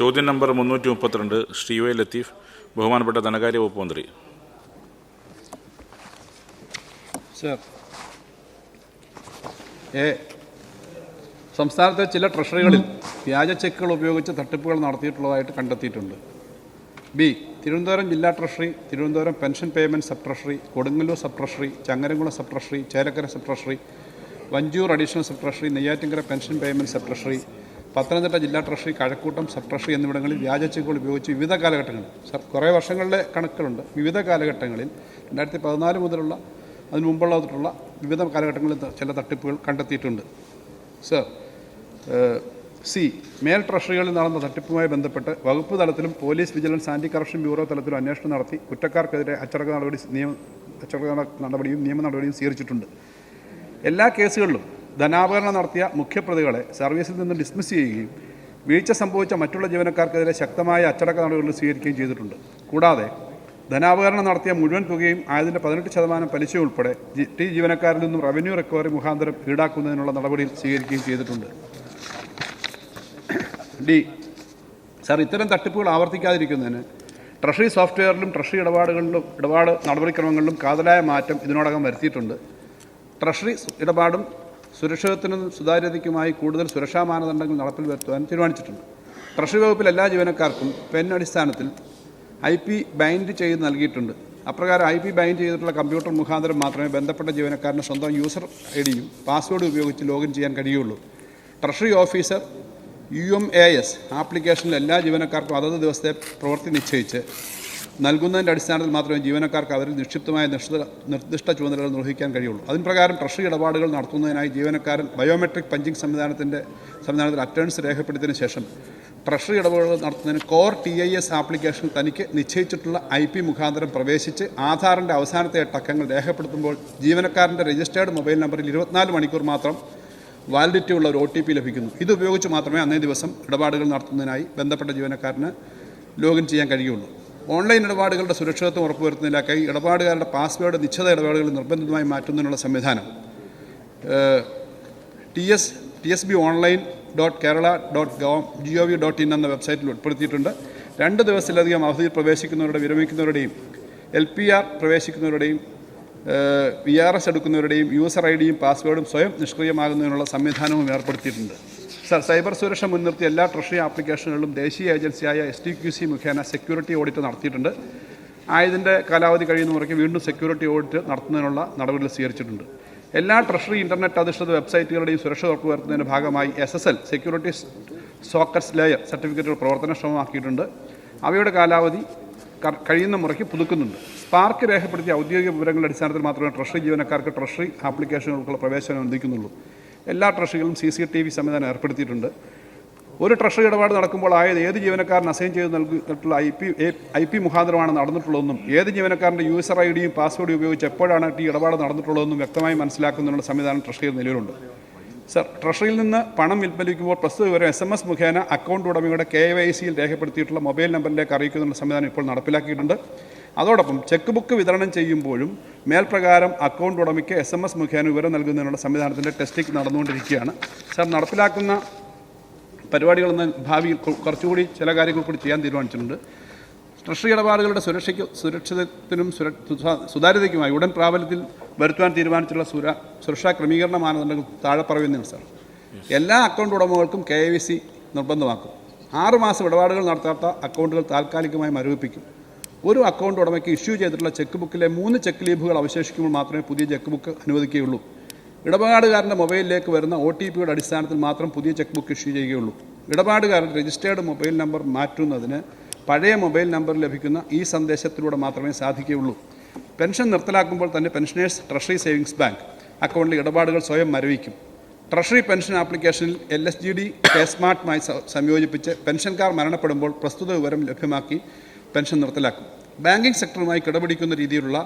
ചോദ്യം നമ്പർ മുന്നൂറ്റി മുപ്പത്തിരണ്ട് ശ്രീ വൈ ലത്തീഫ് ബഹുമാനപ്പെട്ട ധനകാര്യ വകുപ്പ് മന്ത്രി. സർ എ സംസ്ഥാനത്തെ ചില ട്രഷറികളിൽ വ്യാജ ചെക്കുകൾ ഉപയോഗിച്ച് തട്ടിപ്പുകൾ നടത്തിയിട്ടുള്ളതായിട്ട് കണ്ടെത്തിയിട്ടുണ്ട്. ബി തിരുവനന്തപുരം ജില്ലാ treasury Thiruvananthapuram pension payment sub treasury Kodungallur sub treasury Changaramkulam sub treasury Chelakkara sub treasury Vanchoor additional sub treasury Neyyattinkara pension payment sub treasury Pathanamthitta ജില്ലാ ട്രഷറി കഴക്കൂട്ടം സബ് ട്രഷറി എന്നിവിടങ്ങളിൽ വ്യാജ ചെക്കുകൾ ഉപയോഗിച്ച് വിവിധ കാലഘട്ടങ്ങളിൽ സർ കുറേ വർഷങ്ങളിലെ കണക്കുകളുണ്ട്. വിവിധ കാലഘട്ടങ്ങളിൽ രണ്ടായിരത്തി പതിനാല് മുതലുള്ള അതിന് മുമ്പുള്ളതായിട്ടുള്ള വിവിധ കാലഘട്ടങ്ങളിൽ ചില തട്ടിപ്പുകൾ കണ്ടെത്തിയിട്ടുണ്ട്. സർ സി മേൽ ട്രഷറികളിൽ നടന്ന തട്ടിപ്പുമായി ബന്ധപ്പെട്ട് വകുപ്പ് തലത്തിലും police vigilance anti corruption bureau തലത്തിലും അന്വേഷണം നടത്തി കുറ്റക്കാർക്കെതിരെ അച്ചടക്ക നടപടി നിയമ അച്ചടക്ക നടപടിയും നിയമ നടപടിയും സ്വീകരിച്ചിട്ടുണ്ട്. എല്ലാ കേസുകളിലും ധനാപകരണം നടത്തിയ മുഖ്യപ്രതികളെ സർവീസിൽ നിന്ന് ഡിസ്മിസ് ചെയ്യുകയും വീഴ്ച സംഭവിച്ച മറ്റുള്ള ജീവനക്കാർക്കെതിരെ ശക്തമായ അച്ചടക്ക നടപടികൾ സ്വീകരിക്കുകയും ചെയ്തിട്ടുണ്ട്. കൂടാതെ ധനാപകരണം നടത്തിയ മുഴുവൻ തുകയും ആയതിന്റെ പതിനെട്ട് ശതമാനം പലിശ ഉൾപ്പെടെ ടി ജീവനക്കാരിൽ നിന്നും റവന്യൂ റിക്കവറി മുഖാന്തരം ഈടാക്കുന്നതിനുള്ള നടപടികൾ സ്വീകരിക്കുകയും ചെയ്തിട്ടുണ്ട്. ഡി സാർ ഇത്തരം തട്ടിപ്പുകൾ ആവർത്തിക്കാതിരിക്കുന്നതിന് ട്രഷറി സോഫ്റ്റ്വെയറിലും ട്രഷറി ഇടപാടുകളിലും ഇടപാട് നടപടിക്രമങ്ങളിലും കാതലായ മാറ്റം ഇതിനോടകം വരുത്തിയിട്ടുണ്ട്. ട്രഷറി ഇടപാടും സുരക്ഷിതത്തിനും സുതാര്യതയ്ക്കുമായി കൂടുതൽ സുരക്ഷാ മാനദണ്ഡങ്ങൾ നടപ്പിൽ വരുത്തുവാൻ തീരുമാനിച്ചിട്ടുണ്ട്. ട്രഷറി വകുപ്പിൽ എല്ലാ ജീവനക്കാർക്കും പെൻ അടിസ്ഥാനത്തിൽ ഐ പി ബൈൻഡ് ചെയ്ത് നൽകിയിട്ടുണ്ട്. അപ്രകാരം ഐ പി ബൈൻഡ് ചെയ്തിട്ടുള്ള കമ്പ്യൂട്ടർ മുഖാന്തരം മാത്രമേ ബന്ധപ്പെട്ട ജീവനക്കാരന് സ്വന്തം യൂസർ ഐ ഡിയും പാസ്വേഡ് ഉപയോഗിച്ച് ലോഗിൻ ചെയ്യാൻ കഴിയുള്ളൂ. Treasury officer U M A S ആപ്ലിക്കേഷനിൽ എല്ലാ ജീവനക്കാർക്കും അതത് ദിവസത്തെ പ്രവൃത്തി നിശ്ചയിച്ച് നൽകുന്നതിന്റെ അടിസ്ഥാനത്തിൽ മാത്രമേ ജീവനക്കാർക്ക് അവരിൽ നിക്ഷിപ്തമായ നിശ്ചിത നിർദ്ദിഷ്ട ചുമതലകൾ നിർവഹിക്കാൻ കഴിയുള്ളൂ. അതിന് പ്രകാരം ട്രഷറി ഇടപാടുകൾ നടത്തുന്നതിനായി ജീവനക്കാരൻ ബയോമെട്രിക് പഞ്ചിങ് സംവിധാനത്തിന്റെ സംവിധാനത്തിൽ അറ്റൻഡൻസ് രേഖപ്പെടുത്തിയതിനു ശേഷം ട്രഷറി ഇടപാടുകൾ നടത്തുന്നതിന് core T I S application തനിക്ക് നിശ്ചയിച്ചിട്ടുള്ള ഐ പി മുഖാന്തരം പ്രവേശിച്ച് ആധാറിന്റെ അവസാനത്തെ എട്ടക്കങ്ങൾ രേഖപ്പെടുത്തുമ്പോൾ ജീവനക്കാരന്റെ രജിസ്റ്റേർഡ് മൊബൈൽ നമ്പറിൽ ഇരുപത്തിനാല് മണിക്കൂർ മാത്രം വാലിഡിറ്റി ഉള്ള ഒരു ഒ ടി പി ലഭിക്കുന്നു. ഇത് ഉപയോഗിച്ച് മാത്രമേ അന്നേ ദിവസം ഇടപാടുകൾ നടത്തുന്നതിനായി ബന്ധപ്പെട്ട ജീവനക്കാരന് ലോഗിൻ ചെയ്യാൻ കഴിയുള്ളൂ. ഓൺലൈൻ ഇടപാടുകളുടെ സുരക്ഷിതത്വം ഉറപ്പുവരുത്തുന്നതിനായി ഇടപാടുകാരുടെ പാസ്വേഡ് നിശ്ചിത ഇടപാടുകൾ നിർബന്ധിതമായി മാറ്റുന്നതിനുള്ള സംവിധാനം. T S T S B online dot Kerala dot gov G O V dot in എന്ന വെബ്സൈറ്റിൽ ഉൾപ്പെടുത്തിയിട്ടുണ്ട്. രണ്ട് ദിവസത്തിലധികം അവധിയിൽ പ്രവേശിക്കുന്നവരുടെ വിരമിക്കുന്നവരുടെയും എൽ പി ആർ പ്രവേശിക്കുന്നവരുടെയും വി ആർ എസ് എടുക്കുന്നവരുടെയും യൂസർ ഐ ഡിയും പാസ്വേഡും സ്വയം നിഷ്ക്രിയമാകുന്നതിനുള്ള സംവിധാനവും ഏർപ്പെടുത്തിയിട്ടുണ്ട്. സൈബർ സുരക്ഷ മുൻനിർത്തി എല്ലാ ട്രഷറി ആപ്ലിക്കേഷനുകളിലും ദേശീയ ഏജൻസിയായ എസ് ടി ക്യു സി മുഖേന സെക്യൂരിറ്റി ഓഡിറ്റ് നടത്തിയിട്ടുണ്ട്. ആയതിന്റെ കാലാവധി കഴിയുന്ന മുറയ്ക്ക് വീണ്ടും സെക്യൂരിറ്റി ഓഡിറ്റ് നടത്തുന്നതിനുള്ള നടപടികൾ സ്വീകരിച്ചിട്ടുണ്ട്. എല്ലാ ട്രഷറി ഇന്റർനെറ്റ് അധിഷ്ഠിത വെബ്സൈറ്റുകളുടെയും സുരക്ഷ ഉറപ്പുവരുത്തുന്നതിന്റെ ഭാഗമായി S S L security sockets layer സർട്ടിഫിക്കറ്റുകൾ പ്രവർത്തനക്ഷമമാക്കിയിട്ടുണ്ട്. അവയുടെ കാലാവധി കഴിയുന്ന മുറയ്ക്ക് പുതുക്കുന്നുണ്ട്. സ്പാർക്ക് രേഖപ്പെടുത്തിയ ഔദ്യോഗിക വിവരങ്ങളുടെ അടിസ്ഥാനത്തിൽ മാത്രമേ ട്രഷറി ജീവനക്കാർക്ക് ട്രഷറി ആപ്ലിക്കേഷനുകൾക്കുള്ള പ്രവേശനം അനുവദിക്കുന്നുള്ളൂ എല്ലാ ട്രഷറികളും സി സി ടി വി സംവിധാനം ഏർപ്പെടുത്തിയിട്ടുണ്ട്. ഒരു ട്രഷറി ഇടപാട് നടക്കുമ്പോൾ ആയത് ഏത് ജീവനക്കാരൻ അസൈൻ ചെയ്ത് നൽകിയിട്ടുള്ള ഐ പി ഐ പി മുഖാന്തരമാണ് നടന്നിട്ടുള്ളതെന്നും ഏത് ജീവനക്കാരന്റെ യൂസർ ഐ ഡിയും പാസ്വേഡും ഉപയോഗിച്ച് എപ്പോഴാണ് ഈ ഇടപാട് നടന്നിട്ടുള്ളതെന്നും വ്യക്തമായി മനസ്സിലാക്കുന്നതിനുള്ള സംവിധാനം ട്രഷറിയിൽ നിലവിലുണ്ട്. സർ ട്രഷറിയിൽ നിന്ന് പണം പിൻവലിക്കുമ്പോൾ പ്രസ്തുത വിവരം എസ് എം എസ് മുഖേന അക്കൗണ്ട് ഉടമയുടെ കെ വൈ സിയിൽ രേഖപ്പെടുത്തിയിട്ടുള്ള മൊബൈൽ നമ്പറിലേക്ക് അറിയിക്കുന്നതിനുള്ള സംവിധാനം ഇപ്പോൾ നടപ്പിലാക്കിയിട്ടുണ്ട്. അതോടൊപ്പം ചെക്ക് ബുക്ക് വിതരണം ചെയ്യുമ്പോഴും മേൽപ്രകാരം അക്കൗണ്ട് ഉടമയ്ക്ക് എസ് എം എസ് മുഖേന വിവരം നൽകുന്നതിനുള്ള സംവിധാനത്തിന്റെ ടെസ്റ്റിംഗ് നടന്നുകൊണ്ടിരിക്കുകയാണ്. സാർ നടപ്പിലാക്കുന്ന പരിപാടികളെന്ന് ഭാവിയിൽ കുറച്ചുകൂടി ചില കാര്യങ്ങൾ കൂടി ചെയ്യാൻ തീരുമാനിച്ചിട്ടുണ്ട്. ട്രഷറി ഇടപാടുകളുടെ സുരക്ഷയ്ക്ക് സുരക്ഷിതത്തിനും സുര സുതാര്യതയ്ക്കുമായി ഉടൻ പ്രാബല്യത്തിൽ വരുത്തുവാൻ തീരുമാനിച്ചിട്ടുള്ള സുര സുരക്ഷാ ക്രമീകരണ മാനദണ്ഡങ്ങൾ താഴെ പറയുന്നതാണ് സാർ. എല്ലാ അക്കൗണ്ട് ഉടമകൾക്കും കെ വി സി നിർബന്ധമാക്കും. ആറുമാസം ഇടപാടുകൾ നടത്താത്ത അക്കൗണ്ടുകൾ താൽക്കാലികമായി മരവിപ്പിക്കും. ഒരു അക്കൗണ്ട് ഉടമയ്ക്ക് ഇഷ്യൂ ചെയ്തിട്ടുള്ള ചെക്ക് ബുക്കിലെ മൂന്ന് ചെക്ക് ലീഫുകൾ അവശേഷിക്കുമ്പോൾ മാത്രമേ പുതിയ ചെക്ക് ബുക്ക് അനുവദിക്കുകയുള്ളൂ. ഇടപാടുകാരന്റെ മൊബൈലിലേക്ക് വരുന്ന ഒ ടി പിയുടെ അടിസ്ഥാനത്തിൽ മാത്രം പുതിയ ചെക്ക് ബുക്ക് ഇഷ്യൂ ചെയ്യുകയുള്ളൂ. ഇടപാടുകാരൻ രജിസ്റ്റേർഡ് മൊബൈൽ നമ്പർ മാറ്റുന്നതിന് പഴയ മൊബൈൽ നമ്പർ ലഭിക്കുന്ന ഈ സന്ദേശത്തിലൂടെ മാത്രമേ സാധിക്കുകയുള്ളൂ. പെൻഷൻ നിർത്തലാക്കുമ്പോൾ തന്നെ പെൻഷനേഴ്സ് ട്രഷറി സേവിങ്സ് ബാങ്ക് അക്കൗണ്ടിലെ ഇടപാടുകൾ സ്വയം മരവിക്കും. ട്രഷറി പെൻഷൻ ആപ്ലിക്കേഷനിൽ L S G D K സ്മാർട്ടുമായി സംയോജിപ്പിച്ച് പെൻഷൻകാർ മരണപ്പെടുമ്പോൾ പ്രസ്തുത വിവരം ലഭ്യമാക്കി പെൻഷൻ നിർത്തലാക്കും. ബാങ്കിംഗ് സെക്ടറുമായി കിടപിടിക്കുന്ന രീതിയിലുള്ള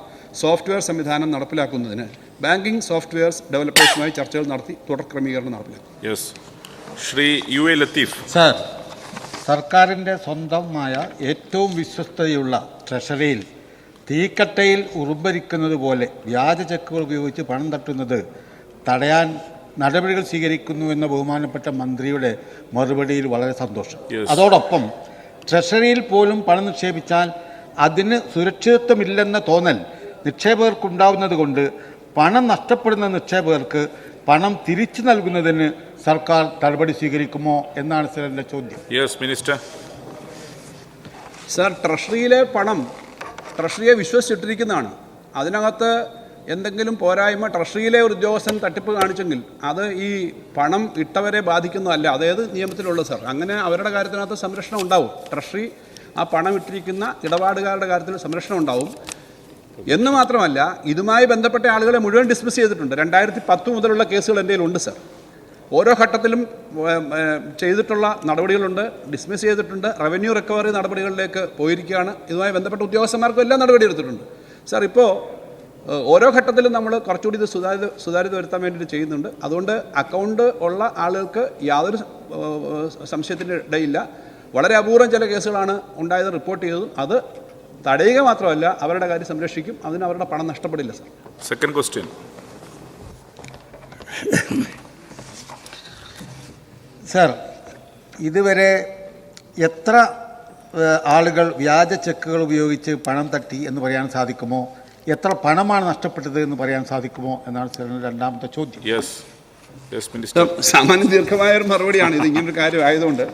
സോഫ്റ്റ്വെയർ സംവിധാനം നടപ്പിലാക്കുന്നതിന് ബാങ്കിംഗ് സോഫ്റ്റ്വെയർ ഡെവലപ്പേഴ്സുമായി ചർച്ചകൾ നടത്തി തുടർ ക്രമീകരണം നടപ്പിലാക്കും. Yes Shri U A Latheef. Sir സർക്കാരിന്റെ സ്വന്തമായ ഏറ്റവും വിശ്വസ്തതയുള്ള ട്രഷറിയിൽ തീക്കട്ടയിൽ ഉറുമ്പരിക്കുന്നത് പോലെ വ്യാജ ചെക്കുകൾ ഉപയോഗിച്ച് പണം തട്ടുന്നത് തടയാൻ നടപടികൾ സ്വീകരിക്കുന്നു എന്ന ബഹുമാനപ്പെട്ട മന്ത്രിയുടെ മറുപടിയിൽ വളരെ സന്തോഷം. അതോടൊപ്പം ട്രഷറിയിൽ പോലും പണം നിക്ഷേപിച്ചാൽ അതിന് സുരക്ഷിതത്വമില്ലെന്ന തോന്നൽ നിക്ഷേപകർക്കുണ്ടാവുന്നത് കൊണ്ട് പണം നഷ്ടപ്പെടുന്ന നിക്ഷേപകർക്ക് പണം തിരിച്ചു നൽകുന്നതിന് സർക്കാർ നടപടി സ്വീകരിക്കുമോ എന്നാണ് സർ എന്റെ ചോദ്യം. യെസ് മിനിസ്റ്റർ സാർ ട്രഷറിയിലെ പണം ട്രഷറിയെ വിശ്വസിച്ചിട്ടിരിക്കുന്നതാണ്. അതിനകത്ത് എന്തെങ്കിലും പോരായ്മ ട്രഷറിയിലെ ഒരു ഉദ്യോഗസ്ഥൻ തട്ടിപ്പ് കാണിച്ചെങ്കിൽ അത് ഈ പണം ഇട്ടവരെ ബാധിക്കുന്നതല്ല അതായത് നിയമത്തിലുള്ള സാർ? അങ്ങനെ അവരുടെ കാര്യത്തിനകത്ത് സംരക്ഷണം ഉണ്ടാവും. ട്രഷറി ആ പണം ഇട്ടിരിക്കുന്ന ഇടപാടുകാരുടെ കാര്യത്തിൽ സംരക്ഷണം ഉണ്ടാവും. എന്ന് മാത്രമല്ല ഇതുമായി ബന്ധപ്പെട്ട ആളുകളെ മുഴുവൻ ഡിസ്മിസ് ചെയ്തിട്ടുണ്ട്. രണ്ടായിരത്തി പത്ത് മുതലുള്ള കേസുകൾ എന്റെ ഉണ്ട് സാർ. ഓരോ ഘട്ടത്തിലും ചെയ്തിട്ടുള്ള നടപടികളുണ്ട് ഡിസ്മിസ് ചെയ്തിട്ടുണ്ട്. റവന്യൂ റിക്കവറി നടപടികളിലേക്ക് പോയിരിക്കുകയാണ്. ഇതുമായി ബന്ധപ്പെട്ട ഉദ്യോഗസ്ഥന്മാർക്കും എല്ലാം നടപടി എടുത്തിട്ടുണ്ട്. സാർ ഇപ്പോൾ ഓരോ ഘട്ടത്തിലും നമ്മൾ കുറച്ചുകൂടി ഇത് സുതാര്യത സുതാര്യത വരുത്താൻ വേണ്ടിയിട്ട് ചെയ്യുന്നുണ്ട്. അതുകൊണ്ട് അക്കൗണ്ട് ഉള്ള ആളുകൾക്ക് യാതൊരു സംശയത്തിന്റെ ഇടയില്ല. വളരെ അപൂർവം ചില കേസുകളാണ് ഉണ്ടായത് റിപ്പോർട്ട് ചെയ്തതും. അത് തടയുക മാത്രമല്ല അവരുടെ കാര്യം സംരക്ഷിക്കും. അതിന് അവരുടെ പണം നഷ്ടപ്പെടില്ല സാർ. സെക്കൻഡ് ക്വസ്റ്റ്യൻ സർ ഇതുവരെ എത്ര ആളുകൾ വ്യാജ ചെക്കുകൾ ഉപയോഗിച്ച് പണം തട്ടി എന്ന് പറയാൻ സാധിക്കുമോ? എത്ര പണമാണ് നഷ്ടപ്പെട്ടത് എന്ന് പറയാൻ സാധിക്കുമോ എന്നാണ് സാറിന് രണ്ടാമത്തെ ചോദ്യം. യെസ് യെസ് മിനിസ്റ്റർ സാമാന്യ ദീർഘമായ ഒരു മറുപടിയാണ് ഇത് ഇങ്ങനൊരു കാര്യം ആയതുകൊണ്ട്.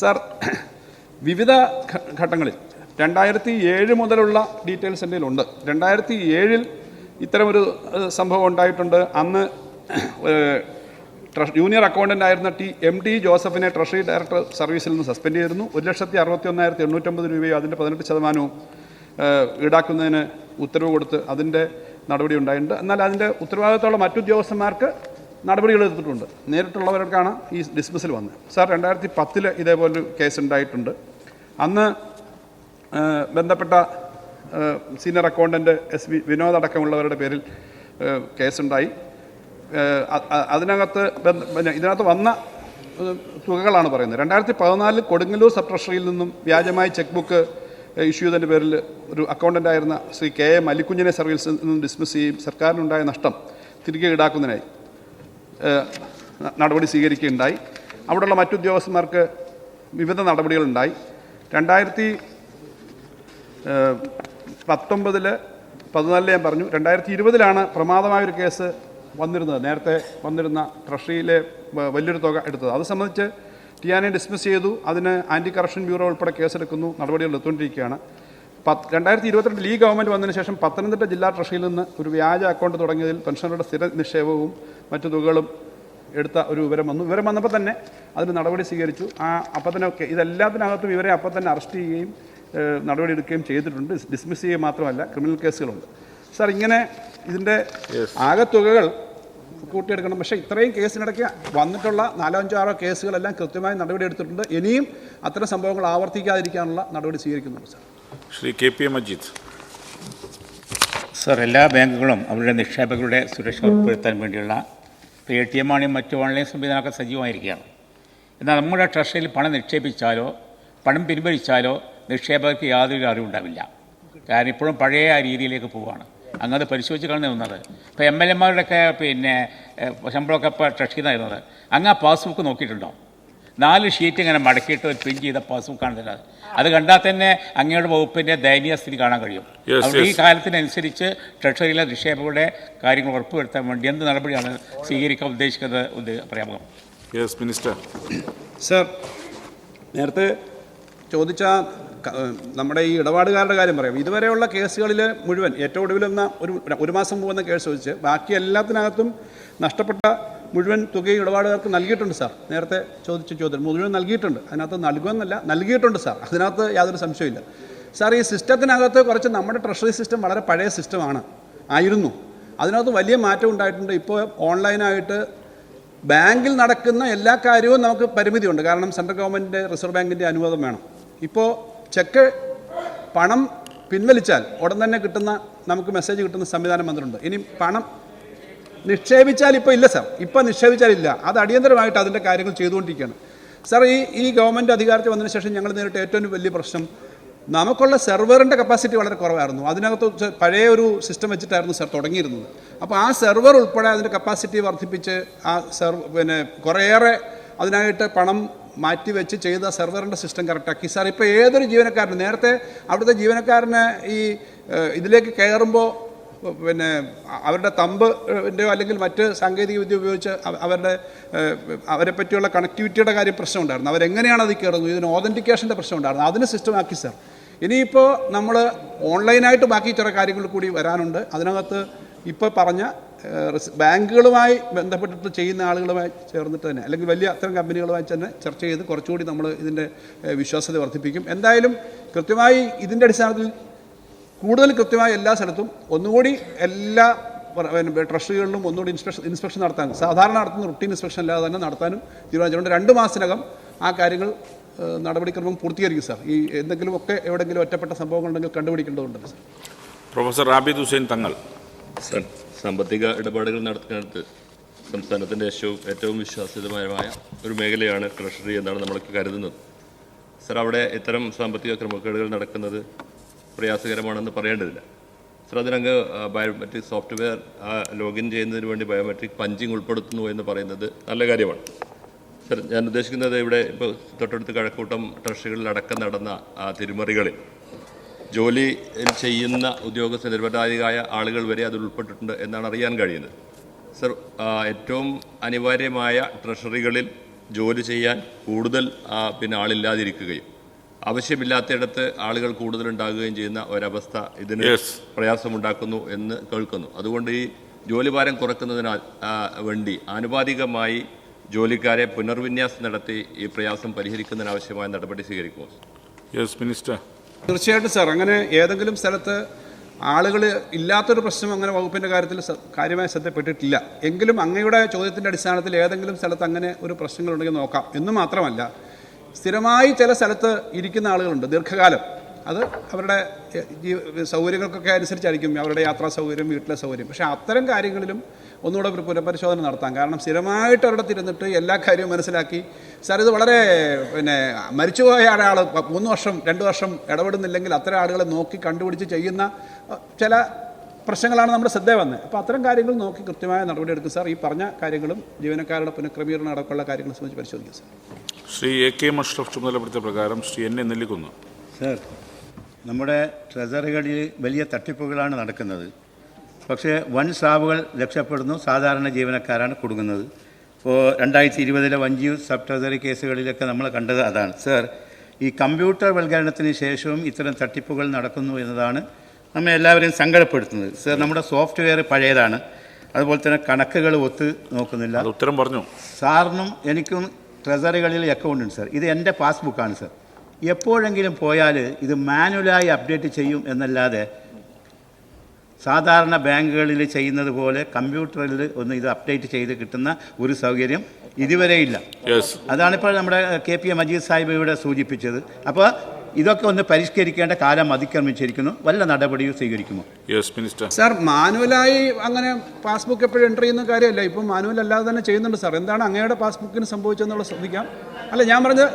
സാർ വിവിധ ഘട്ടങ്ങളിൽ രണ്ടായിരത്തി ഏഴ് മുതലുള്ള ഡീറ്റെയിൽസ് എന്റെ ഉണ്ട് രണ്ടായിരത്തി ഏഴിൽ ഇത്തരമൊരു സംഭവം ഉണ്ടായിട്ടുണ്ട്. അന്ന് ജൂനിയർ അക്കൗണ്ടന്റ് ആയിരുന്ന ടി എം ടി ജോസഫിനെ ട്രഷറി ഡയറക്ടർ സർവീസിൽ നിന്ന് സസ്പെൻഡ് ചെയ്തിരുന്നു. ഒരു ലക്ഷത്തി അറുപത്തി ഒന്നായിരത്തി എണ്ണൂറ്റമ്പത് രൂപയോ അതിന്റെ പതിനെട്ട് ശതമാനവും ഈടാക്കുന്നതിന് ഉത്തരവ് കൊടുത്ത് അതിന്റെ നടപടി ഉണ്ടായിട്ടുണ്ട്. എന്നാൽ അതിന്റെ ഉത്തരവാദിത്തമുള്ള മറ്റുദ്യോഗസ്ഥന്മാർക്ക് നടപടികൾ എടുത്തിട്ടുണ്ട്. നേരിട്ടുള്ളവർക്കാണ് ഈ ഡിസ്മിസൽ വന്നത്. സാർ രണ്ടായിരത്തി പത്തിൽ ഇതേപോലൊരു കേസ് ഉണ്ടായിട്ടുണ്ട്. അന്ന് ബന്ധപ്പെട്ട senior accountant S V Vinod അടക്കമുള്ളവരുടെ പേരിൽ കേസുണ്ടായി. അതിനകത്ത് പിന്നെ ഇതിനകത്ത് വന്ന തുകകളാണ് പറയുന്നത്. രണ്ടായിരത്തി പതിനാലിൽ കൊടുങ്ങല്ലൂർ സബ് ട്രഷറിയിൽ നിന്നും വ്യാജമായി ചെക്ക് ബുക്ക് ഇഷ്യൂ ചെയ്തതിന്റെ പേരിൽ ഒരു അക്കൗണ്ടന്റ് ആയിരുന്ന ശ്രീ കെ എ മല്ലിക്കുഞ്ഞിനെ സർവീസിൽ നിന്നും ഡിസ്മിസ് ചെയ്യും. സർക്കാരിനുണ്ടായ നഷ്ടം തിരികെ ഈടാക്കുന്നതിനായി നടപടി സ്വീകരിക്കുകയുണ്ടായി. അവിടെയുള്ള മറ്റുദ്യോഗസ്ഥന്മാർക്ക് വിവിധ നടപടികളുണ്ടായി. രണ്ടായിരത്തി പത്തൊമ്പതിൽ പതിനാലിൽ ഞാൻ പറഞ്ഞു രണ്ടായിരത്തി ഇരുപതിലാണ് പ്രമാദമായൊരു കേസ് വന്നിരുന്നത്. നേരത്തെ വന്നിരുന്ന ട്രഷറിയിലെ വലിയൊരു തുക എടുത്തത്. അത് സംബന്ധിച്ച് ടിയാനെ ഡിസ്മിസ് ചെയ്തു. അതിന് ആന്റി കറപ്ഷൻ ബ്യൂറോ ഉൾപ്പെടെ കേസെടുക്കുന്നു. നടപടികൾ എടുത്തുകൊണ്ടിരിക്കുകയാണ്. പത്ത് രണ്ടായിരത്തി ഇരുപത്തിരണ്ട് ലീഗ് ഗവൺമെന്റ് വന്നതിന് ശേഷം പത്തനംതിട്ട ജില്ലാ ട്രഷറിയിൽ നിന്ന് ഒരു വ്യാജ അക്കൗണ്ട് തുടങ്ങിയതിൽ പെൻഷനറുടെ സ്ഥിര നിക്ഷേപവും മറ്റു തുകകളും എടുത്ത ഒരു വിവരം വന്നു. വിവരം വന്നപ്പോൾ തന്നെ അതിന് നടപടി സ്വീകരിച്ചു. ആ അപ്പം തന്നെ ഒക്കെ ഇതെല്ലാത്തിനകത്തും ഇവരെ അപ്പം തന്നെ അറസ്റ്റ് ചെയ്യുകയും നടപടി എടുക്കുകയും ചെയ്തിട്ടുണ്ട്. ഡിസ്മിസ് ചെയ്യുക മാത്രമല്ല ക്രിമിനൽ കേസുകളുണ്ട് സാർ ഇങ്ങനെ ഇതിന്റെ ആകെ തുകകൾ കൂട്ടിയെടുക്കണം. പക്ഷേ ഇത്രയും കേസിനിടയ്ക്ക് വന്നിട്ടുള്ള നാലോ അഞ്ചോ ആറോ കേസുകളെല്ലാം കൃത്യമായി നടപടി എടുത്തിട്ടുണ്ട് ഇനിയും അത്തരം സംഭവങ്ങൾ ആവർത്തിക്കാതിരിക്കാനുള്ള നടപടി സ്വീകരിക്കുന്നുണ്ട് sir. Shri K P A Majeed. Sir എല്ലാ ബാങ്കുകളും അവരുടെ നിക്ഷേപകരുടെ സുരക്ഷ ഉറപ്പുവരുത്താൻ വേണ്ടിയുള്ള എ ടി എം ആണെങ്കിലും മറ്റു ഓൺലൈൻ സംവിധാനമൊക്കെ സജീവമായിരിക്കുകയാണ്. എന്നാൽ നമ്മുടെ ട്രഷറിയിൽ പണം നിക്ഷേപിച്ചാലോ പണം പിൻവലിച്ചാലോ നിക്ഷേപകർക്ക് യാതൊരു അറിവുണ്ടാവില്ല കാരണം ഇപ്പോഴും പഴയ ആ രീതിയിലേക്ക് പോവുകയാണ്. അങ്ങനെ പരിശോധിച്ച് കളഞ്ഞു ഒന്നത് ഇപ്പോൾ എം എൽ എമാരുടെയൊക്കെ പിന്നെ ശമ്പളമൊക്കെ ഇപ്പോൾ ട്രഷറിയിൽ നിന്നായിരുന്നത് അങ്ങ് ആ പാസ്ബുക്ക് നോക്കിയിട്ടുണ്ടോ? നാല് ഷീറ്റ് ഇങ്ങനെ മടക്കിയിട്ട് ഒരു പ്രിന്റ് ചെയ്ത പാസ്ബുക്കാണ് തരുന്നത് അത് കണ്ടാൽ തന്നെ അങ്ങയുടെ വകുപ്പിന്റെ ദയനീയ സ്ഥിതി കാണാൻ കഴിയും. അതുകൊണ്ട് ഈ കാലത്തിനനുസരിച്ച് ട്രഷറിയിലെ നിക്ഷേപകരുടെ കാര്യങ്ങൾ ഉറപ്പുവരുത്താൻ വേണ്ടി എന്ത് നടപടിയാണ് സ്വീകരിക്കാൻ ഉദ്ദേശിക്കുന്നത് പറയാമോ യെസ് മിനിസ്റ്റർ സർ നേരത്തെ ചോദിച്ച നമ്മുടെ ഈ ഇടപാടുകാരുടെ കാര്യം പറയാം. ഇതുവരെയുള്ള കേസുകളിൽ മുഴുവൻ ഏറ്റവും ഒടുവിൽ വന്ന ഒരു ഒരു മാസം പോകുന്ന കേസ് ചോദിച്ച് ബാക്കി എല്ലാത്തിനകത്തും നഷ്ടപ്പെട്ട മുഴുവൻ തുകയും ഇടപാടുകാർക്ക് നൽകിയിട്ടുണ്ട് സാർ. നേരത്തെ ചോദിച്ച ചോദ്യം മുഴുവൻ നൽകിയിട്ടുണ്ട്. അതിനകത്ത് നൽകുമെന്നല്ല നൽകിയിട്ടുണ്ട് സാർ. അതിനകത്ത് യാതൊരു സംശയമില്ല സാർ ഈ സിസ്റ്റത്തിനകത്ത് കുറച്ച് നമ്മുടെ ട്രഷറി സിസ്റ്റം വളരെ പഴയ സിസ്റ്റമാണ്. ആയിരുന്നു. അതിനകത്ത് വലിയ മാറ്റം ഉണ്ടായിട്ടുണ്ട്. ഇപ്പോൾ ഓൺലൈനായിട്ട് ബാങ്കിൽ നടക്കുന്ന എല്ലാ കാര്യവും നമുക്ക് പരിമിതിയുണ്ട്. കാരണം സെൻട്രൽ ഗവൺമെന്റിന്റെ റിസർവ് ബാങ്കിന്റെ അനുവാദം വേണം. ഇപ്പോൾ ചെക്ക് പണം പിൻവലിച്ചാൽ ഉടൻ തന്നെ കിട്ടുന്ന നമുക്ക് മെസ്സേജ് കിട്ടുന്ന സംവിധാനം വന്നിട്ടുണ്ട്. ഇനി പണം നിക്ഷേപിച്ചാൽ ഇപ്പോൾ ഇല്ല സാർ ഇപ്പോൾ നിക്ഷേപിച്ചാൽ ഇല്ല. അത് അടിയന്തരമായിട്ട് അതിന്റെ കാര്യങ്ങൾ ചെയ്തുകൊണ്ടിരിക്കുകയാണ്. സാർ ഈ ഈ ഗവൺമെന്റ് അധികാരത്തിൽ വന്നതിന് ശേഷം ഞങ്ങൾ നേരിട്ട് ഏറ്റവും വലിയ പ്രശ്നം നമുക്കുള്ള സെർവറിന്റെ കപ്പാസിറ്റി വളരെ കുറവായിരുന്നു. അതിനകത്ത് പഴയ ഒരു സിസ്റ്റം വെച്ചിട്ടായിരുന്നു സാർ തുടങ്ങിയിരുന്നത്. അപ്പോൾ ആ സെർവർ ഉൾപ്പെടെ അതിന്റെ കപ്പാസിറ്റി വർദ്ധിപ്പിച്ച് ആ സെർവ് പിന്നെ കുറേയേറെ അതിനായിട്ട് പണം മാറ്റി വെച്ച് ചെയ്ത സെർവറിന്റെ സിസ്റ്റം കറക്റ്റാക്കി സാർ ഇപ്പോൾ ഏതൊരു ജീവനക്കാരനും നേരത്തെ അവിടുത്തെ ജീവനക്കാരന് ഈ ഇതിലേക്ക് കയറുമ്പോൾ പിന്നെ അവരുടെ തമ്പിന്റെയോ അല്ലെങ്കിൽ മറ്റ് സാങ്കേതിക വിദ്യ ഉപയോഗിച്ച് അവരുടെ അവരെ പറ്റിയുള്ള കണക്ടിവിറ്റിയുടെ കാര്യം പ്രശ്നമുണ്ടായിരുന്നു. അവരെങ്ങനെയാണ് അത് കയറുന്നത്? ഇതിന് ഓതന്റിക്കേഷന്റെ പ്രശ്നമുണ്ടായിരുന്നു. അതിന് സിസ്റ്റമാക്കി സാർ ഇനിയിപ്പോൾ നമ്മൾ ഓൺലൈനായിട്ട് ബാക്കി ചില കാര്യങ്ങൾ കൂടി വരാനുണ്ട്. അതിനകത്ത് ഇപ്പോൾ പറഞ്ഞ ബാങ്കുകളുമായി ബന്ധപ്പെട്ടിട്ട് ചെയ്യുന്ന ആളുകളുമായി ചേർന്നിട്ട് തന്നെ അല്ലെങ്കിൽ വലിയ അത്തരം കമ്പനികളുമായി തന്നെ ചർച്ച ചെയ്ത് കുറച്ചുകൂടി നമ്മൾ ഇതിന്റെ വിശ്വാസ്യത വർദ്ധിപ്പിക്കും. എന്തായാലും കൃത്യമായി ഇതിന്റെ അടിസ്ഥാനത്തിൽ കൂടുതൽ കൃത്യമായി എല്ലാ സ്ഥലത്തും ഒന്നുകൂടി എല്ലാ ട്രഷറികളിലും പിന്നെ ട്രസ്റ്റുകളിലും ഒന്നുകൂടി ഇൻസ്പെക്ഷൻ ഇൻസ്പെക്ഷൻ നടത്താനും സാധാരണ നടത്തുന്ന റുട്ടീൻ ഇൻസ്പെക്ഷൻ അല്ലാതെ തന്നെ നടത്താനും തീരുമാനിച്ചിട്ടുണ്ട്. രണ്ട് മാസത്തിനകം ആ കാര്യങ്ങൾ നടപടിക്രമം പൂർത്തീകരിക്കും സാർ. ഈ എന്തെങ്കിലും ഒക്കെ എവിടെയെങ്കിലും ഒറ്റപ്പെട്ട സംഭവങ്ങളുണ്ടെങ്കിൽ കണ്ടുപിടിക്കേണ്ടതുണ്ട് sir. Professor Rabid Hussain Thangal. Sir സാമ്പത്തിക ഇടപാടുകൾ നടത്തുന്നത് സംസ്ഥാനത്തിന്റെ ഏറ്റവും ഏറ്റവും വിശ്വാസ്യതമായ ഒരു മേഖലയാണ് ട്രഷറി എന്നാണ് നമ്മളൊക്കെ കരുതുന്നത്. സർ അവിടെ ഇത്തരം സാമ്പത്തിക ക്രമക്കേടുകൾ നടക്കുന്നത് പ്രയാസകരമാണെന്ന് പറയേണ്ടതില്ല. സർ അതിനങ്ങ് ബയോമെട്രിക് സോഫ്റ്റ്വെയർ ലോഗിൻ ചെയ്യുന്നതിന് വേണ്ടി ബയോമെട്രിക് പഞ്ചിങ് ഉൾപ്പെടുത്തുന്നു എന്ന് പറയുന്നത് നല്ല കാര്യമാണ്. സർ ഞാൻ ഉദ്ദേശിക്കുന്നത് ഇവിടെ ഇപ്പോൾ തൊട്ടടുത്ത് കഴക്കൂട്ടം ട്രഷറികളിലടക്കം നടന്ന തിരിമറികളിൽ ജോലി ചെയ്യുന്ന ഉദ്യോഗസ്ഥ നിരപരാധികളായ ആളുകൾ വരെ അതിൽ ഉൾപ്പെട്ടിട്ടുണ്ട് എന്നാണ് അറിയാൻ കഴിയുന്നത്. സർ ഏറ്റവും അനിവാര്യമായ ട്രഷറികളിൽ ജോലി ചെയ്യാൻ കൂടുതൽ പിന്നെ ആളില്ലാതിരിക്കുകയും ആവശ്യമില്ലാത്തയിടത്ത് ആളുകൾ കൂടുതൽ ഉണ്ടാകുകയും ചെയ്യുന്ന ഒരവസ്ഥ ഇതിന്. പ്രയാസമുണ്ടാക്കുന്നു എന്ന് കേൾക്കുന്നു. അതുകൊണ്ട് ഈ ജോലിഭാരം ഭാരം ആ, വേണ്ടി ആനുപാതികമായി ജോലിക്കാരെ പുനർവിന്യാസം നടത്തി ഈ പ്രയാസം പരിഹരിക്കുന്നതിനാവശ്യമായ നടപടി സ്വീകരിക്കുമോ? യെസ് മിനിസ്റ്റർ തീർച്ചയായിട്ടും സാർ. അങ്ങനെ ഏതെങ്കിലും സ്ഥലത്ത് ആളുകൾ ഇല്ലാത്തൊരു പ്രശ്നം അങ്ങനെ വകുപ്പിന്റെ കാര്യത്തിൽ കാര്യമായ ശ്രദ്ധപ്പെട്ടിട്ടില്ല. എങ്കിലും അങ്ങയുടെ ചോദ്യത്തിന്റെ അടിസ്ഥാനത്തിൽ ഏതെങ്കിലും സ്ഥലത്ത് അങ്ങനെ ഒരു പ്രശ്നങ്ങളുണ്ടെങ്കിൽ നോക്കാം. എന്ന് മാത്രമല്ല സ്ഥിരമായി ചില സ്ഥലത്ത് ഇരിക്കുന്ന ആളുകളുണ്ട് ദീർഘകാലം. അത് അവരുടെ സൗകര്യങ്ങൾക്കൊക്കെ അനുസരിച്ചായിരിക്കും അവരുടെ യാത്രാ സൗകര്യം വീട്ടിലെ സൗകര്യം. പക്ഷേ അത്തരം കാര്യങ്ങളിലും ഒന്നുകൂടെ ഒരു പുനഃപരിശോധന നടത്താം. കാരണം സ്ഥിരമായിട്ട് അവിടെ തിരുന്നിട്ട് എല്ലാ കാര്യവും മനസ്സിലാക്കി. സാർ ഇത് വളരെ പിന്നെ മരിച്ചുപോയ ഒരാൾ മൂന്ന് വർഷം രണ്ട് വർഷം ഇടപെടുന്നില്ലെങ്കിൽ അത്തരം ആളുകളെ നോക്കി കണ്ടുപിടിച്ച് ചെയ്യുന്ന ചില പ്രശ്നങ്ങളാണ് നമ്മുടെ ശ്രദ്ധ വന്നത്. അപ്പോൾ അത്തരം കാര്യങ്ങൾ നോക്കി കൃത്യമായ നടപടി എടുക്കും സാർ. ഈ പറഞ്ഞ കാര്യങ്ങളും ജീവനക്കാരുടെ പുനഃക്രമീകരണം അടക്കമുള്ള കാര്യങ്ങളെ സംബന്ധിച്ച് പരിശോധിക്കും sir. Shri A K Mashraf ചുമതലപ്പെടുത്തിയ പ്രകാരം Shri N A Nellikunnu. Sir നമ്മുടെ ട്രഷറികളിൽ വലിയ തട്ടിപ്പുകളാണ് നടക്കുന്നത്. പക്ഷേ വൻ സാവുകൾ രക്ഷപ്പെടുന്നു. സാധാരണ ജീവനക്കാരാണ് കുടുങ്ങുന്നത്. ഇപ്പോൾ രണ്ടായിരത്തി ഇരുപതിലെ വഞ്ചിയു സബ് ട്രഷറി കേസുകളിലൊക്കെ നമ്മൾ കണ്ടത് അതാണ്. സർ ഈ കമ്പ്യൂട്ടർ വൽക്കരണത്തിന് ശേഷവും ഇത്തരം തട്ടിപ്പുകൾ നടക്കുന്നു എന്നതാണ് നമ്മെ എല്ലാവരെയും സങ്കടപ്പെടുത്തുന്നത്. സർ നമ്മുടെ സോഫ്റ്റ്വെയർ പഴയതാണ്. അതുപോലെ തന്നെ കണക്കുകൾ ഒത്ത് നോക്കുന്നില്ല. ഉത്തരം പറഞ്ഞു. സാറിനും എനിക്കും ട്രഷറികളിൽ അക്കൗണ്ട് ഉണ്ട് സർ. ഇത് എന്റെ പാസ്ബുക്കാണ് സാർ. എപ്പോഴെങ്കിലും പോയാൽ ഇത് മാനുവലായി അപ്ഡേറ്റ് ചെയ്യും എന്നല്ലാതെ സാധാരണ ബാങ്കുകളിൽ ചെയ്യുന്നത് പോലെ കമ്പ്യൂട്ടറിൽ ഒന്ന് ഇത് അപ്ഡേറ്റ് ചെയ്ത് കിട്ടുന്ന ഒരു സൗകര്യം ഇതുവരെ ഇല്ല. അതാണിപ്പോൾ നമ്മുടെ K P A Majeed Sahib ഇവിടെ സൂചിപ്പിച്ചത്. അപ്പോൾ ഇതൊക്കെ ഒന്ന് പരിഷ്കരിക്കേണ്ട കാലം അതിക്രമിച്ചിരിക്കുന്നു. വല്ല നടപടിയും സ്വീകരിക്കുമോ? യെസ് മിനിസ്റ്റർ സാർ മാനുവലായി അങ്ങനെ പാസ്ബുക്ക് എപ്പോഴും എന്റർ ചെയ്യുന്ന കാര്യമല്ല. ഇപ്പം മാനുവൽ അല്ലാതെ തന്നെ ചെയ്യുന്നുണ്ട് സാർ. എന്താണ് അങ്ങയുടെ പാസ്ബുക്കിന് സംഭവിച്ചതെന്നുള്ള ശ്രദ്ധിക്കാം. അല്ല ഞാൻ പറഞ്ഞത്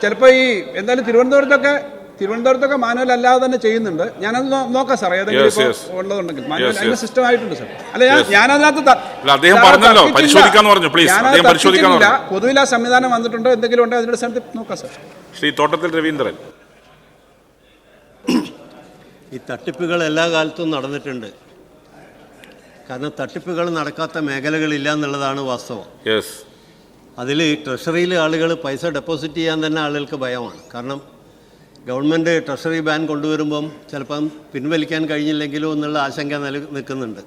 ചിലപ്പോൾ ഈ എന്തായാലും തിരുവനന്തപുരത്തൊക്കെ തിരുവനന്തപുരത്തൊക്കെ മാനുവൽ അല്ലാതെ തന്നെ ചെയ്യുന്നുണ്ട് ഞാനത് നോക്കാം സാർ ഏതെങ്കിലും Yes, ഇപ്പോൾ. ഉള്ളതുണ്ടെങ്കിൽ മാനുവൽ Yes, അതിന്റെ yes. സിസ്റ്റം ആയിട്ടുണ്ട് സാർ അല്ല ഞാൻ Yes. ഞാനതിനകത്ത് ത- അല്ല, അദ്ദേഹം പറഞ്ഞല്ലോ, പരിശോധിക്കാന്ന് പറഞ്ഞു. Please, അദ്ദേഹം പരിശോധിക്കാന്ന് തർക്കിച്ചില്ല. പൊതുവിൽ ആ സംവിധാനം വന്നിട്ടുണ്ടോ എന്തെങ്കിലും ഉണ്ടോ അതിന്റെ സ്ഥലത്ത് നോക്കാം സാർ ശ്രീ തോട്ടത്തിൽ രവീന്ദ്രൻ ഈ തട്ടിപ്പുകൾ എല്ലാ കാലത്തും നടന്നിട്ടുണ്ട് കാരണം തട്ടിപ്പുകൾ നടക്കാത്ത മേഖലകളില്ല എന്നുള്ളതാണ് വാസ്തവം യെസ് അതിൽ ട്രഷറിയിൽ ആളുകൾ പൈസ ഡെപ്പോസിറ്റ് ചെയ്യാൻ തന്നെ ആളുകൾക്ക് ഭയമാണ്. കാരണം ഗവൺമെന്റ് ട്രഷറി ബാൻ കൊണ്ടുവരുമ്പം ചിലപ്പം പിൻവലിക്കാൻ കഴിഞ്ഞില്ലെങ്കിലോ എന്നുള്ള ആശങ്ക നില നിൽക്കുന്നുണ്ട്.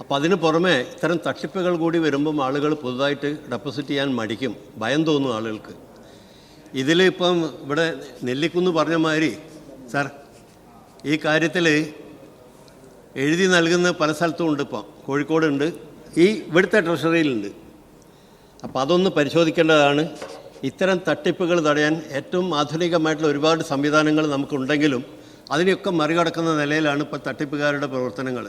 അപ്പോൾ അതിന് പുറമെ ഇത്തരം തട്ടിപ്പുകൾ കൂടി വരുമ്പം ആളുകൾ പുതുതായിട്ട് ഡെപ്പോസിറ്റ് ചെയ്യാൻ മടിക്കും. ഭയം തോന്നും ആളുകൾക്ക്. ഇതിൽ ഇപ്പം ഇവിടെ നെല്ലിക്കുന്ന് പറഞ്ഞ മാതിരി സാർ ഈ കാര്യത്തിൽ എഴുതി നൽകുന്ന പല സ്ഥലത്തും ഉണ്ട് ഇപ്പം. കോഴിക്കോടുണ്ട്. ഈ ഇവിടുത്തെ ട്രഷറിയിലുണ്ട്. അപ്പോൾ അതൊന്ന് പരിശോധിക്കേണ്ടതാണ്. ഇത്തരം തട്ടിപ്പുകൾ തടയാൻ ഏറ്റവും ആധുനികമായിട്ടുള്ള ഒരുപാട് സംവിധാനങ്ങൾ നമുക്കുണ്ടെങ്കിലും അതിനെയൊക്കെ മറികടക്കുന്ന നിലയിലാണ് ഇപ്പോൾ തട്ടിപ്പുകാരുടെ പ്രവർത്തനങ്ങൾ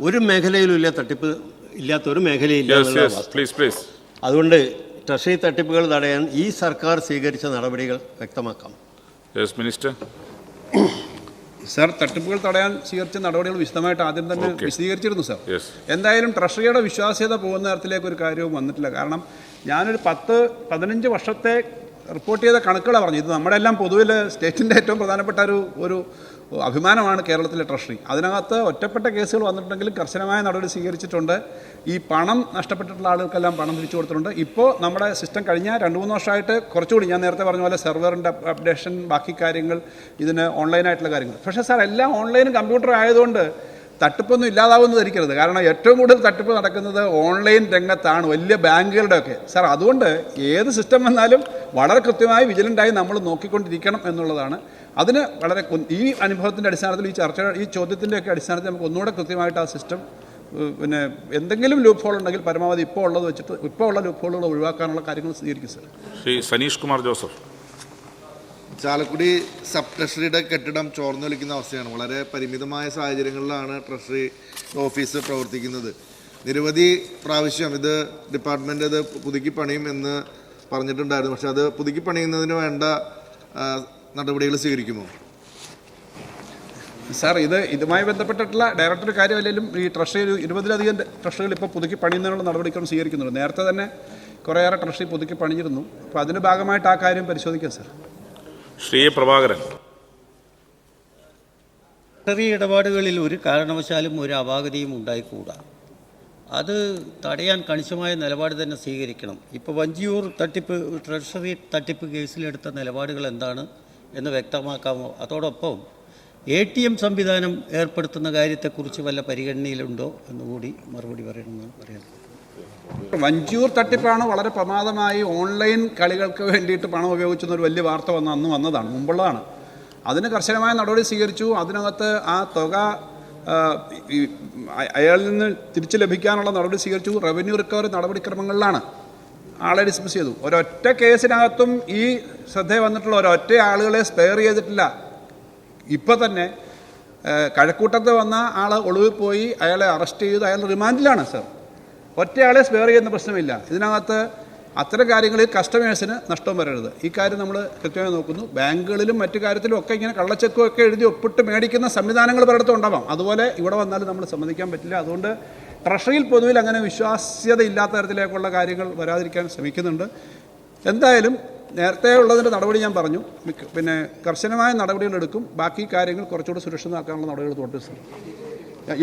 ഒരു മേഖലയിലും ഇല്ല തട്ടിപ്പ് ഇല്ലാത്ത ഒരു മേഖലയില്ല അതുകൊണ്ട് ട്രഷറി തട്ടിപ്പുകൾ തടയാൻ ഈ സർക്കാർ സ്വീകരിച്ച നടപടികൾ വ്യക്തമാക്കാം. മിനിസ്റ്റർ സാർ തട്ടിപ്പുകൾ തടയാൻ സ്വീകരിച്ച നടപടികൾ വിശദമായിട്ട് ആദ്യം തന്നെ. വിശദീകരിച്ചിരുന്നു സാർ. എന്തായാലും ട്രഷറിയുടെ വിശ്വാസ്യത പോകുന്ന തരത്തിലേക്ക് ഒരു കാര്യവും വന്നിട്ടില്ല കാരണം ഞാനൊരു പത്ത് പതിനഞ്ച് വർഷത്തെ റിപ്പോർട്ട് ചെയ്ത കണക്കുകളാണ് പറഞ്ഞു ഇത് നമ്മുടെ എല്ലാം പൊതുവിൽ സ്റ്റേറ്റിന്റെ ഏറ്റവും പ്രധാനപ്പെട്ട ഒരു ഒരു അഭിമാനമാണ് കേരളത്തിലെ ട്രഷറി. അതിനകത്ത് ഒറ്റപ്പെട്ട കേസുകൾ വന്നിട്ടുണ്ടെങ്കിലും കർശനമായ നടപടി സ്വീകരിച്ചിട്ടുണ്ട്. ഈ പണം നഷ്ടപ്പെട്ടിട്ടുള്ള ആളുകൾക്കെല്ലാം പണം തിരിച്ചു കൊടുത്തിട്ടുണ്ട്. ഇപ്പോൾ നമ്മുടെ സിസ്റ്റം കഴിഞ്ഞ രണ്ട് മൂന്ന് വർഷമായിട്ട് കുറച്ചുകൂടി ഞാൻ നേരത്തെ പറഞ്ഞ പോലെ സെർവറിന്റെ അപ്ഡേഷൻ ബാക്കി കാര്യങ്ങൾ ഇതിന് ഓൺലൈനായിട്ടുള്ള കാര്യങ്ങൾ. പക്ഷേ സാർ എല്ലാം ഓൺലൈനും കമ്പ്യൂട്ടർ ആയതുകൊണ്ട് തട്ടിപ്പൊന്നും ഇല്ലാതാവുമെന്ന് ധരിക്കരുത് കാരണം ഏറ്റവും കൂടുതൽ തട്ടിപ്പ് നടക്കുന്നത് ഓൺലൈൻ രംഗത്താണ് വലിയ ബാങ്കുകളുടെയൊക്കെ. സാർ അതുകൊണ്ട് ഏത് സിസ്റ്റം വന്നാലും വളരെ കൃത്യമായി വിജിലന്റായി നമ്മൾ നോക്കിക്കൊണ്ടിരിക്കണം എന്നുള്ളതാണ്. അതിന് വളരെ ഈ അനുഭവത്തിന്റെ അടിസ്ഥാനത്തിൽ ഈ ചർച്ച ഈ ചോദ്യത്തിന്റെയൊക്കെ അടിസ്ഥാനത്തിൽ നമുക്ക് ഒന്നുകൂടെ കൃത്യമായിട്ട് ആ സിസ്റ്റം പിന്നെ എന്തെങ്കിലും ലൂപ്പ് ഹോൾ ഉണ്ടെങ്കിൽ പരമാവധി ഇപ്പോൾ ഉള്ളത് വെച്ചിട്ട് ഇപ്പോൾ ഉള്ള ലൂപ്പ് ഹോളുകൾ ഒഴിവാക്കാനുള്ള കാര്യങ്ങൾ സ്വീകരിക്കും സാർ. ശ്രീ സനീഷ് കുമാർ ജോസഫ്. ചാലക്കുടി സബ് ട്രഷറിയുടെ കെട്ടിടം ചോർന്നൊലിക്കുന്ന അവസ്ഥയാണ്. വളരെ പരിമിതമായ സാഹചര്യങ്ങളിലാണ് ട്രഷറി ഓഫീസ് പ്രവർത്തിക്കുന്നത്. നിരവധി പ്രാവശ്യം ഇത് ഡിപ്പാർട്ട്മെന്റ് ഇത് പുതുക്കി പണിയും എന്ന് പറഞ്ഞിട്ടുണ്ടായിരുന്നു. പക്ഷേ അത് പുതുക്കി പണിയുന്നതിന് വേണ്ട നടപടികൾ സ്വീകരിക്കുമോ? സാർ ഇത് ഇതുമായി ബന്ധപ്പെട്ടിട്ടുള്ള ഡയറക്ടർ കാര്യമല്ലെങ്കിലും ഈ ട്രഷറി ഇരുപതിലധികം ട്രഷറികൾ ഇപ്പോൾ പുതുക്കി പണിയുന്നതിനുള്ള നടപടിക്രമം സ്വീകരിക്കുന്നുണ്ട്. നേരത്തെ തന്നെ കുറേയേറെ ട്രഷറി പുതുക്കി പണിഞ്ഞിരുന്നു. അപ്പോൾ അതിന്റെ ഭാഗമായിട്ട് ആ കാര്യം പരിശോധിക്കാം സാർ. ശ്രീ. പ്രഭാകരൻ ചെറിയ ഇടപാടുകളിൽ ഒരു കാരണവശാലും ഒരു അപാകതയും ഉണ്ടായിക്കൂടാ. അത് തടയാൻ കണിശമായ നിലപാട് തന്നെ സ്വീകരിക്കണം. ഇപ്പോൾ വഞ്ചിയൂർ തട്ടിപ്പ് ട്രഷറി തട്ടിപ്പ് കേസിലെടുത്ത നിലപാടുകൾ എന്താണ് എന്ന് വ്യക്തമാക്കാമോ? അതോടൊപ്പം എ ടി എം സംവിധാനം ഏർപ്പെടുത്തുന്ന കാര്യത്തെക്കുറിച്ച് വല്ല പരിഗണനയിലുണ്ടോ എന്നുകൂടി മറുപടി പറയണമെന്ന് പറയാം വഞ്ചിയൂർ തട്ടിപ്പാണ് വളരെ പ്രമാദമായി ഓൺലൈൻ കളികൾക്ക് വേണ്ടിയിട്ട് പണം ഉപയോഗിച്ചെന്ന ഒരു വലിയ വാർത്ത വന്ന അന്ന് വന്നതാണ് മുമ്പുള്ളതാണ്. അതിന് കർശനമായ നടപടി സ്വീകരിച്ചു. അതിനകത്ത് ആ തുക അയാളിൽ നിന്ന് തിരിച്ചു ലഭിക്കാനുള്ള നടപടി സ്വീകരിച്ചു. റവന്യൂ റിക്കവറി നടപടിക്രമങ്ങളിലാണ് ആളെ ഡിസ്മിസ് ചെയ്തു. ഒരൊറ്റ കേസിനകത്തും ഈ ശ്രദ്ധ വന്നിട്ടുള്ള ഒരൊറ്റ ആളുകളെ സ്പെയർ ചെയ്തിട്ടില്ല. ഇപ്പം തന്നെ കഴക്കൂട്ടത്ത് വന്ന ആൾ ഒളിവിൽ പോയി അയാളെ അറസ്റ്റ് ചെയ്ത് അയാൾ റിമാൻഡിലാണ് സർ ഒറ്റയാളെ സ്പെയർ ചെയ്യുന്ന പ്രശ്നമില്ല. ഇതിനകത്ത് അത്തരം കാര്യങ്ങളിൽ കസ്റ്റമേഴ്സിന് നഷ്ടം വരരുത്. ഈ കാര്യം നമ്മൾ കൃത്യമായി നോക്കുന്നു. ബാങ്കുകളിലും മറ്റു കാര്യത്തിലും ഒക്കെ ഇങ്ങനെ കള്ളച്ചെക്കും ഒക്കെ എഴുതി ഒപ്പിട്ട് മേടിക്കുന്ന സംവിധാനങ്ങൾ പലയിടത്തും ഉണ്ടാവാം. അതുപോലെ ഇവിടെ വന്നാലും നമ്മൾ സമ്മതിക്കാൻ പറ്റില്ല. അതുകൊണ്ട് ട്രഷറിയിൽ പൊതുവിൽ അങ്ങനെ വിശ്വാസ്യത ഇല്ലാത്ത തരത്തിലേക്കുള്ള കാര്യങ്ങൾ വരാതിരിക്കാൻ ശ്രമിക്കുന്നുണ്ട്. എന്തായാലും നേരത്തെ ഉള്ളതിന്റെ നടപടി ഞാൻ പറഞ്ഞു. പിന്നെ കർശനമായ നടപടികൾ എടുക്കും. ബാക്കി കാര്യങ്ങൾ കുറച്ചുകൂടി സുരക്ഷിതമാക്കാനുള്ള നടപടികൾ തുടരും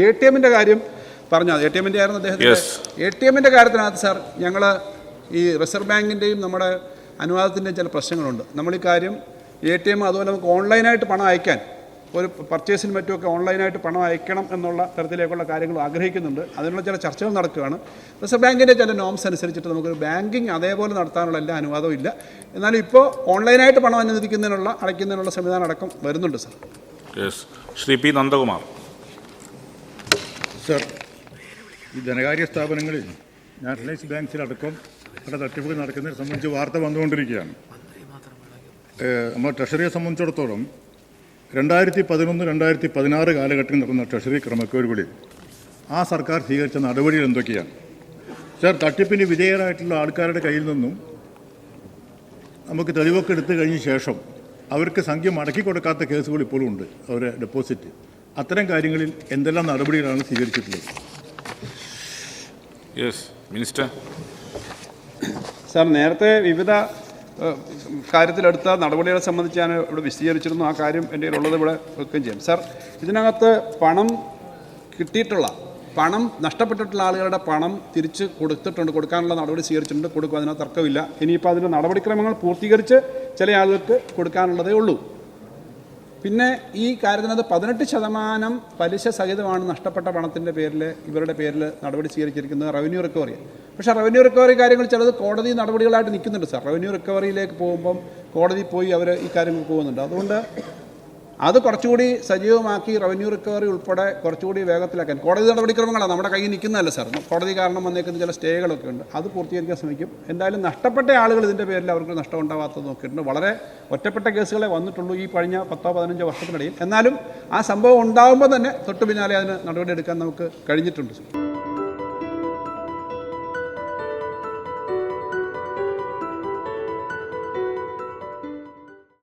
എ ടി എമ്മിന്റെ കാര്യം പറഞ്ഞു? എ ടി എമ്മിന്റെ ആയിരുന്നു അദ്ദേഹത്തിന്റെ. എ ടി എമ്മിന്റെ കാര്യത്തിനകത്ത് സാർ ഞങ്ങൾ ഈ റിസർവ് ബാങ്കിന്റെയും നമ്മുടെ അനുവാദത്തിന്റെയും ചില പ്രശ്നങ്ങളുണ്ട്. നമ്മൾ ഈ കാര്യം എ ടി എം അതുപോലെ നമുക്ക് ഓൺലൈനായിട്ട് പണം അയക്കാൻ ഒരു പർച്ചേസിന് മറ്റുമൊക്കെ ഓൺലൈനായിട്ട് പണം അയക്കണം എന്നുള്ള തരത്തിലേക്കുള്ള കാര്യങ്ങൾ ആഗ്രഹിക്കുന്നുണ്ട്. അതിനുള്ള ചില ചർച്ചകൾ നടക്കുകയാണ്. റിസർവ് ബാങ്കിന്റെ ചില നോംസ് അനുസരിച്ചിട്ട് നമുക്കൊരു ബാങ്കിങ് അതേപോലെ നടത്താനുള്ള എല്ലാ അനുവാദവും ഇല്ല. എന്നാലും ഇപ്പോൾ ഓൺലൈനായിട്ട് പണം അനുവദിക്കുന്നതിനുള്ള അടയ്ക്കുന്നതിനുള്ള സംവിധാനം അടക്കം വരുന്നുണ്ട് sir. Shri P Nandakumar. Sir ഈ ധനകാര്യ സ്ഥാപനങ്ങളിൽ നാഷണലൈസ് ബാങ്ക്സിലടക്കം പല തട്ടിപ്പുകൾ നടക്കുന്നതിനെ സംബന്ധിച്ച് വാർത്ത വന്നുകൊണ്ടിരിക്കുകയാണ്. നമ്മൾ ട്രഷറിയെ സംബന്ധിച്ചിടത്തോളം രണ്ടായിരത്തി പതിനൊന്ന് രണ്ടായിരത്തി പതിനാറ് കാലഘട്ടത്തിൽ നടക്കുന്ന ട്രഷറി ക്രമക്കേടുകളിൽ ആ സർക്കാർ സ്വീകരിച്ച നടപടികൾ എന്തൊക്കെയാണ്? സർ തട്ടിപ്പിന് വിധേയരായിട്ടുള്ള ആൾക്കാരുടെ കയ്യിൽ നിന്നും നമുക്ക് തെളിവൊക്കെ എടുത്തു കഴിഞ്ഞ ശേഷം അവർക്ക് സംഖ്യ മടക്കി കൊടുക്കാത്ത കേസുകൾ ഇപ്പോഴും ഉണ്ട് അവരുടെ ഡെപ്പോസിറ്റ്. അത്തരം കാര്യങ്ങളിൽ എന്തെല്ലാം നടപടികളാണ് സ്വീകരിച്ചിട്ടുള്ളത്? യെസ് മിനിസ്റ്റർ സാർ നേരത്തെ വിവിധ കാര്യത്തിലെടുത്ത നടപടികളെ സംബന്ധിച്ച് ഞാൻ ഇവിടെ വിശദീകരിച്ചിരുന്നു. ആ കാര്യം എന്റെ കയ്യിലുള്ളത് ഇവിടെ വെക്കുകയും ചെയ്യാം. സാർ ഇതിനകത്ത് പണം കിട്ടിയിട്ടുള്ള പണം നഷ്ടപ്പെട്ടിട്ടുള്ള ആളുകളുടെ പണം തിരിച്ച് കൊടുത്തിട്ടുണ്ട്. കൊടുക്കാനുള്ള നടപടി സ്വീകരിച്ചിട്ടുണ്ട്. കൊടുക്കും അതിനകത്ത് തർക്കമില്ല. ഇനിയിപ്പോൾ അതിന്റെ നടപടിക്രമങ്ങൾ പൂർത്തീകരിച്ച് ചില ആളുകൾക്ക് കൊടുക്കാനുള്ളതേ ഉള്ളൂ. പിന്നെ ഈ കാര്യത്തിനകത്ത് പതിനെട്ട് ശതമാനം പലിശ സഹിതമാണ് നഷ്ടപ്പെട്ട പണത്തിന്റെ പേരിൽ ഇവരുടെ പേരിൽ നടപടി സ്വീകരിച്ചിരിക്കുന്നത് റവന്യൂ റിക്കവറി പക്ഷേ റവന്യൂ റിക്കവറി കാര്യങ്ങൾ ചിലത് കോടതി നടപടികളായിട്ട് നിൽക്കുന്നുണ്ട് സാർ. റവന്യൂ റിക്കവറിയിലേക്ക് പോകുമ്പം കോടതി പോയി അവർ ഈ കാര്യങ്ങൾ പോകുന്നുണ്ട്. അതുകൊണ്ട് അത് കുറച്ചുകൂടി സജീവമാക്കി റവന്യൂ റിക്കവറി ഉൾപ്പെടെ കുറച്ചുകൂടി വേഗത്തിലാക്കാൻ. കോടതി നടപടിക്രമങ്ങളാണ്. നമ്മുടെ കയ്യിൽ നിൽക്കുന്നതല്ല സാർ? കോടതി കാരണം വന്നേക്കുന്ന ചില സ്റ്റേകളൊക്കെ ഉണ്ട്. അത് പൂർത്തീകരിക്കാൻ ശ്രമിക്കും. എന്തായാലും നഷ്ടപ്പെട്ട ആളുകൾ ഇതിന്റെ പേരിൽ അവർക്ക് നഷ്ടം ഉണ്ടാവാത്തത് നോക്കിയിട്ടുണ്ട്. വളരെ ഒറ്റപ്പെട്ട കേസുകളെ വന്നിട്ടുള്ളൂ ഈ കഴിഞ്ഞ പത്തോ പതിനഞ്ചോ വർഷത്തിനിടയിൽ. എന്നാലും ആ സംഭവം ഉണ്ടാകുമ്പോൾ തന്നെ തൊട്ടു പിന്നാലെ അതിന് നടപടിയെടുക്കാൻ നമുക്ക് കഴിഞ്ഞിട്ടുണ്ട്